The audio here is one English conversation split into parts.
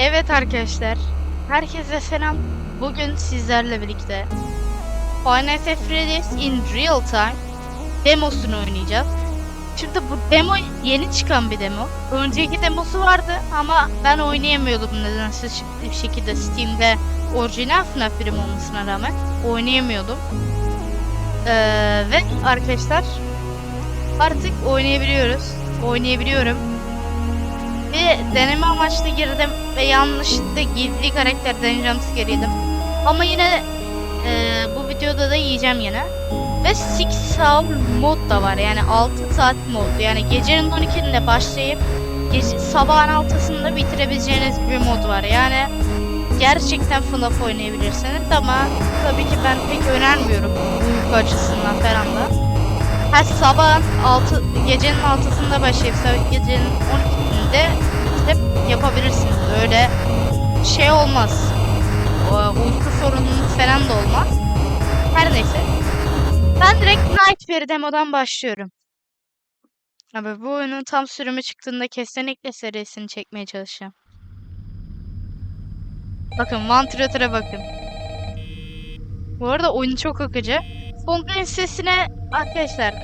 Evet arkadaşlar, herkese selam. Bugün sizlerle birlikte Final Freddy's in Real Time demosunu oynayacağız. Şimdi bu demo yeni çıkan bir demo. Önceki demosu vardı ama ben oynayamıyordum nedense bir şekilde Steam'de orijinal FNAF birim olmasına rağmen oynayamıyordum. Ee, ve arkadaşlar artık oynayabiliyoruz. Oynayabiliyorum. Ve deneme amaçlı girdim ve yanlışlıkla gizli karakterden jumpscare yedim. Ama yine e, bu videoda da yiyeceğim yine. Ve Six Hour mod da var yani 6 saat mod. Yani gecenin 12'inde başlayıp gece, sabahın 6'sında bitirebileceğiniz bir mod var. Yani gerçekten FNAF oynayabilirsiniz ama tabii ki ben pek önermiyorum uyku açısından falan da. Her sabah 6 gecenin 6'sında başlayıp gecenin 12 şekilde hep yapabilirsiniz. Öyle şey olmaz. O, uyku sorununuz falan da olmaz. Her neyse. Ben direkt Nightmare demodan başlıyorum. Abi bu oyunun tam sürümü çıktığında kesinlikle serisini çekmeye çalışacağım. Bakın Ventilator'a bakın. Bu arada oyun çok akıcı. Fon sesine arkadaşlar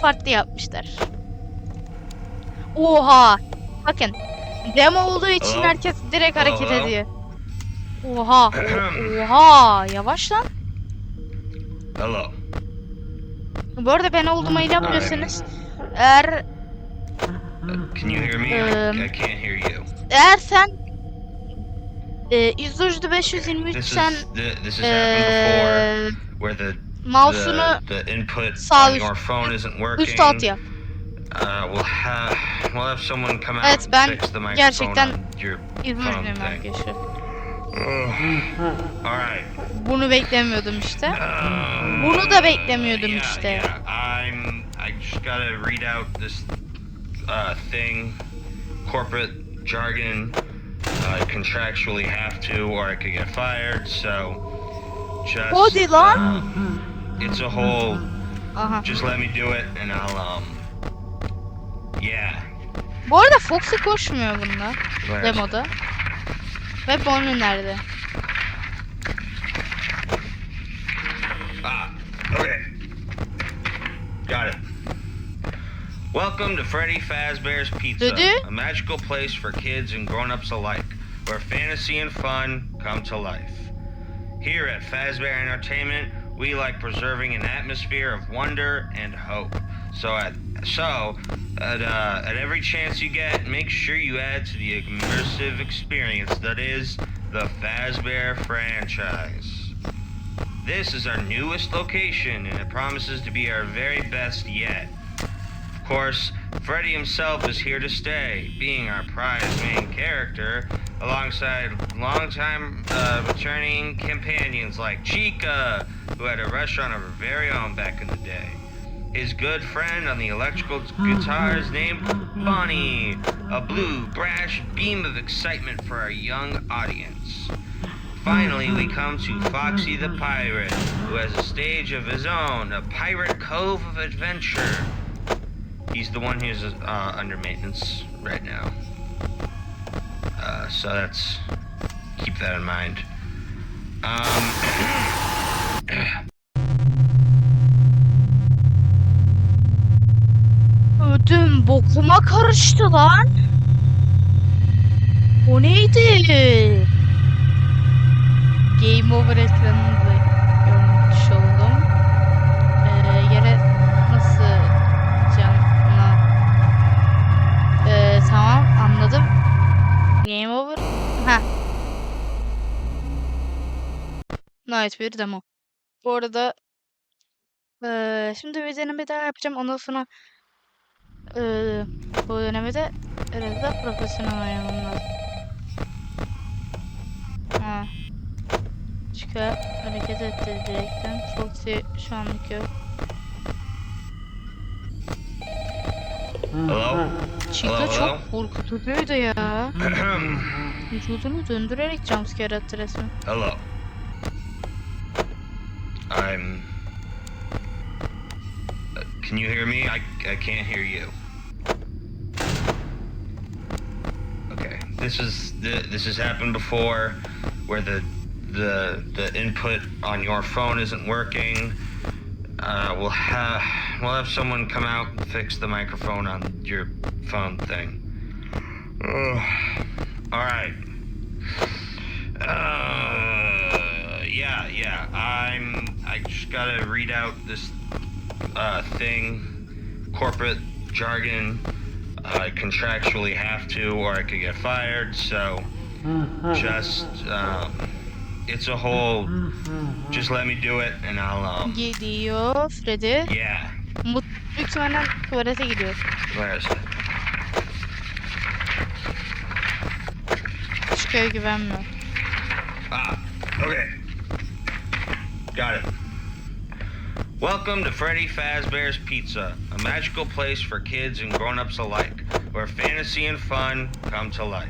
farklı yapmışlar. Oha! Bakın. Demo olduğu için herkes direkt hareket hello? ediyor. Oha! Oha! Yavaş lan. Hello. Bu arada ben olduğuma inanmıyorsanız eğer Can you hear me? I, Um, I can't hear you. eğer sen e, 100 523 This sen is the, this has happened before, e, where the mouse'unu the, the input on your phone isn't working. üst alt yap. Uh, we'll have we'll have someone come out Evet, and ben fix the microphone gerçekten on your phone thing. arkadaşlar. All right. Bunu beklemiyordum işte. Um, Bunu da beklemiyordum yeah, işte. Yeah, I'm. I just gotta read out this uh, thing, corporate jargon. I contractually have to, or I could get fired. So, just. Hadi lan. uh, it's a whole. Aha. Just let me do it, and I'll um. Yeah. Bu arada Foxy koşmuyor bunda. Where? Demoda. Ve Bonnie nerede? Ah, okay. Got it. Welcome to Freddy Fazbear's Pizza, a magical place for kids and grown-ups alike, where fantasy and fun come to life. Here at Fazbear Entertainment, we like preserving an atmosphere of wonder and hope. So at so at uh, at every chance you get, make sure you add to the immersive experience that is the Fazbear franchise. This is our newest location, and it promises to be our very best yet. Of course, Freddy himself is here to stay, being our prize main character, alongside longtime uh, returning companions like Chica, who had a restaurant of her very own back in the day. His good friend on the electrical guitar is named Bonnie, a blue, brash beam of excitement for our young audience. Finally, we come to Foxy the Pirate, who has a stage of his own, a pirate cove of adventure. He's the one who's uh, under maintenance right now. Uh, so that's keep that in mind. Um, Ödüm bokuma karıştı lan. O neydi? Game over ekranını da görmüş oldum. Ee, yere nasıl canına? Ee, tamam anladım. Game over. Ha. Night bir demo. Bu arada ee, şimdi bir deneme daha yapacağım. Ondan sonra ee, bu denemede biraz da profesyonel oynamam lazım. Ha. Çıkar. Hareket etti direkten. Foxy şu anlık yok. hello? Chica çok korkutucuydu ya. Vücudunu döndürerek jumpscare attı resmen. hello. I'm. Can you hear me? I, I can't hear you. Okay. this is th- this has happened before, where the the the input on your phone isn't working. Uh, we'll have we'll have someone come out and fix the microphone on your phone thing. Ugh. all right. Uh, yeah, yeah. I'm. I just gotta read out this uh, thing, corporate jargon. I contractually have to, or I could get fired. So just, um, it's a whole. Just let me do it, and I'll. Um, Gidiyor Freddy. yeah. Mut büyük ihtimalle tuvalete gidiyor. Where is it? Çıkıyor güvenmiyor. Ah, okay. Got it. Welcome to Freddy Fazbear's Pizza, a magical place for kids and grown-ups alike, where fantasy and fun come to life.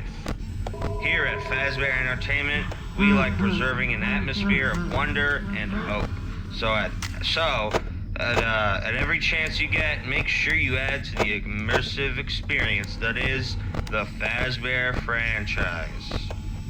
Here at Fazbear Entertainment, we like preserving an atmosphere of wonder and hope. So at so at, uh, at every chance you get, make sure you add to the immersive experience that is the Fazbear franchise.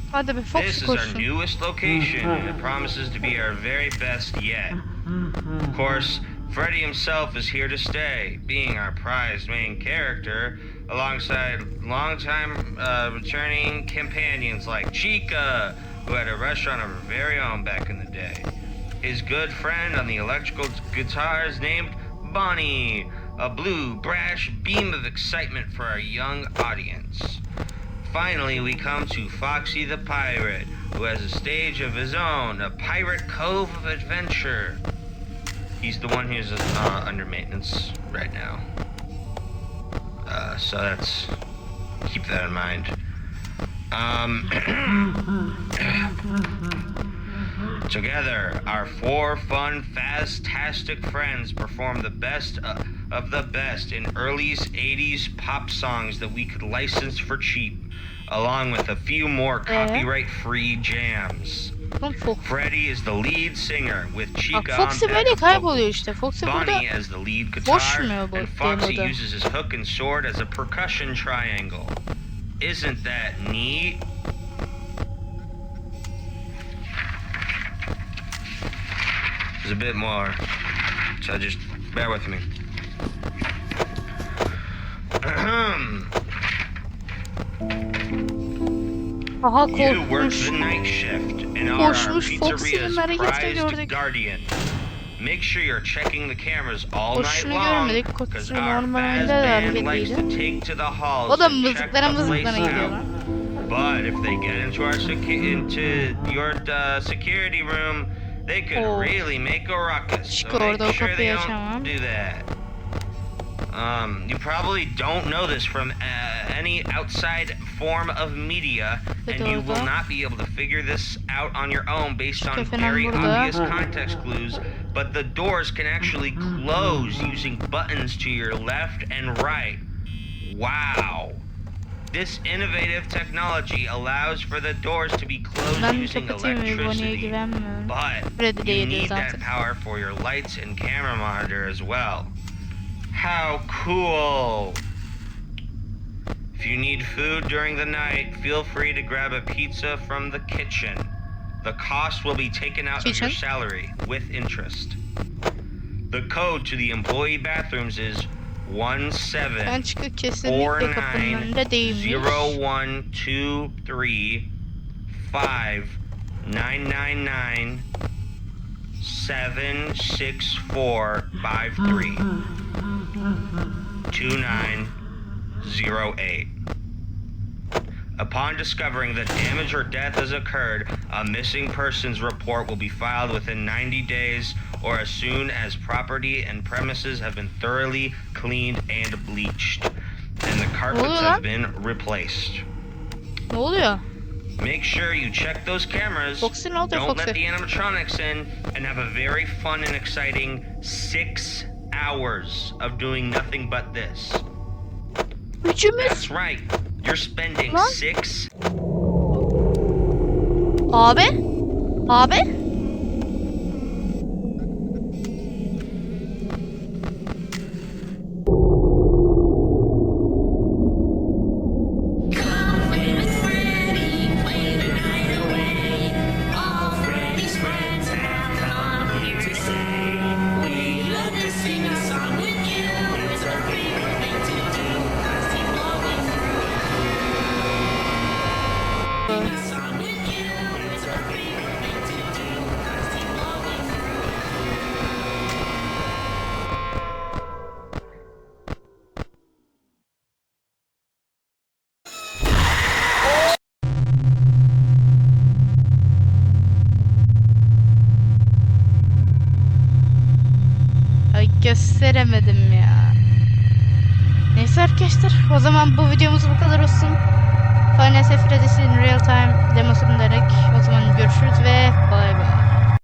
Hadi bir Fox This is our newest location, and it promises to be our very best yet. Of course, Freddy himself is here to stay, being our prized main character, alongside longtime uh, returning companions like Chica, who had a restaurant of her very own back in the day. His good friend on the electrical guitars named Bonnie, a blue, brash beam of excitement for our young audience. Finally, we come to Foxy the Pirate, who has a stage of his own, a Pirate Cove of Adventure. He's the one who's uh, under maintenance right now. Uh, so that's keep that in mind. Um, together, our four fun, fantastic friends perform the best uh, of the best in early 80s pop songs that we could license for cheap, along with a few more copyright-free jams. Oğlum Fox. Freddie is the lead singer with Bak Chica Foxy on böyle backup kayboluyor işte. Foxy burada Bonnie as the lead guitar, bu and Foxy demoda? uses his hook and sword as a percussion triangle. Isn't that neat? There's a bit more, so just bear with me. Ahem. Aha You work korkmuş. the night shift and are our Koşmuş Foxy'nin pizzeria's hareketini prized gördük. guardian. Make sure you're checking the cameras all night Koşuşunu long, görmedik, because koşusu our normalde band likes to take to the halls O da and check mızıklara the place mızıklara out. But if they get into our secu- into your uh, security room, they could really make a ruckus. So Çık orada, o make sure they don't açamam. do that. Um, you probably don't know this from uh, any outside form of media, and you will not be able to figure this out on your own based on very obvious context clues. But the doors can actually close using buttons to your left and right. Wow. This innovative technology allows for the doors to be closed using kapatayım mı? Bonnie'ye electricity. But you need that power for your lights and camera monitor as well. How cool! If you need food during the night, feel free to grab a pizza from the kitchen. The cost will be taken out of your salary with interest. The code to the employee bathrooms is one seven four nine zero one two three five nine nine nine seven six four five three two nine zero eight. Upon discovering that damage or death has occurred, a missing persons report will be filed within 90 days or as soon as property and premises have been thoroughly cleaned and bleached, and the carpets oluyor have been replaced. Ne oluyor? Make sure you check those cameras. Foxy ne oluyor Don't let the animatronics in, and have a very fun and exciting six hours of doing nothing but this. Üçümüz. That's right. You're spending Lan? six Abi? Abi? Gösteremedim ya. Neyse arkadaşlar o zaman bu videomuz bu kadar olsun. Final Fantasy Freddy's in Real Time demosunu derek o zaman görüşürüz ve bye.